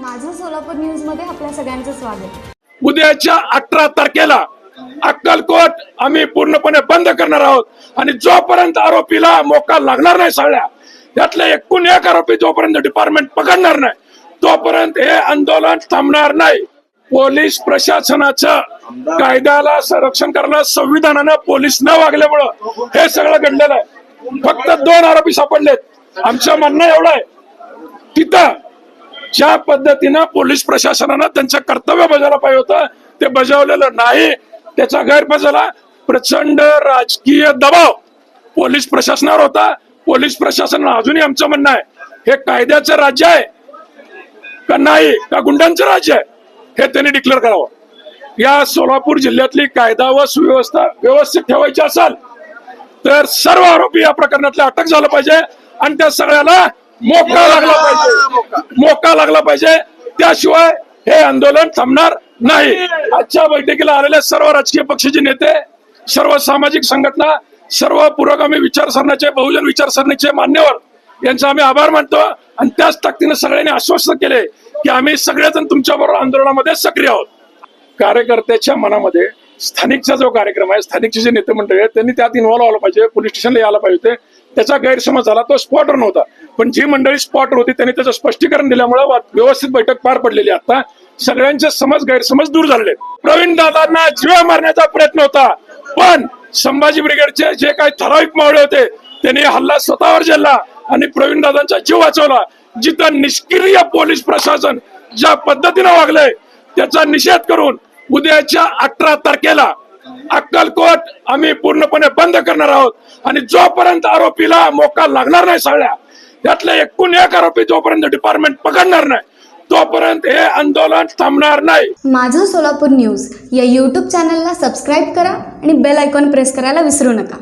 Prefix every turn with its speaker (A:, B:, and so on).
A: माझं सोलापूर न्यूजमध्ये आपल्या सगळ्यांचं स्वागत.
B: उद्याच्या अठरा तारखेला अक्कलकोट आम्ही पूर्णपणे बंद करणार आहोत. आणि जोपर्यंत आरोपीला मोका लागणार नाही सगळ्या त्यातले एकूण एक आरोपी जोपर्यंत डिपार्टमेंट पकडणार नाही तोपर्यंत हे आंदोलन थांबणार नाही. पोलीस प्रशासनाचं कायद्याला संरक्षण करणं संविधानानं पोलीस न वागल्यामुळं हे सगळं घडलेलं आहे. फक्त दोन आरोपी सापडलेत. आमचं म्हणणं एवढं आहे तिथं ज्या पद्धतीनं पोलीस प्रशासनानं त्यांचं कर्तव्य बजावलं पाहिजे होतं ते बजावलेलं नाही. त्याचा गैरफजला प्रचंड राजकीय दबाव पोलीस प्रशासनावर होता. पोलीस प्रशासनानं अजूनही आमचं म्हणणं आहे हे कायद्याचं राज्य आहे का नाही का गुंडांचं राज्य आहे हे त्यांनी डिक्लेअर करावं. या सोलापूर जिल्ह्यातली कायदा व सुव्यवस्था व्यवस्थित ठेवायची असेल तर सर्व आरोपी या प्रकरणातले अटक झालं पाहिजे आणि त्या सगळ्याला मोका लागला पाहिजे. मोका लागला पाहिजे. त्याशिवाय हे आंदोलन थांबणार नाही. आजच्या बैठकीला आलेले सर्व राजकीय पक्षाचे नेते सर्व सामाजिक संघटना सर्व पुरोगामी विचारसरणीचे बहुजन विचारसरणीचे मान्यवर यांचा आम्ही आभार मानतो. आणि त्याच ताकदीने सगळ्यांनी आश्वस्त केले की आम्ही सगळेजण तुमच्याबरोबर आंदोलनामध्ये सक्रिय आहोत. कार्यकर्त्याच्या मनामध्ये स्थानिकचा जो कार्यक्रम आहे स्थानिकचे जे नेते मंडळी आहेत त्यांनी त्यात इन्व्हॉल्व्ह व्हायला पाहिजे पोलीस स्टेशनला यायला पाहिजे. त्याचा गैरसमज झाला तो स्पॉटवर नव्हता. पण जी मंडळी स्पॉटवर होती त्यांनी त्याचं स्पष्टीकरण दिल्यामुळे व्यवस्थित बैठक पार पडलेली आता सगळ्यांचे समज गैरसमज दूर झाले प्रवीण दादांना जीव मारण्याचा प्रयत्न होता. पण संभाजी ब्रिगेडचे जे काही ठराविक मावळे होते त्यांनी हल्ला स्वतःवर झेलला आणि प्रवीण दादांचा जीव वाचवला. जिथं निष्क्रिय पोलीस प्रशासन ज्या पद्धतीनं वागलंय त्याचा निषेध करून उद्याच्या अठरा तारखेला अक्कलकोट आम्ही पूर्णपणे बंद करणार आहोत. आणि जोपर्यंत आरोपीला मोका लागणार नाही सगळ्या त्यातले एकूण एक आरोपी जोपर्यंत डिपार्टमेंट पकडणार नाही तोपर्यंत हे आंदोलन थांबणार नाही.
A: माझं सोलापूर न्यूज या यूट्यूब चॅनलला सबस्क्राईब करा आणि बेल आयकॉन प्रेस करायला विसरू नका.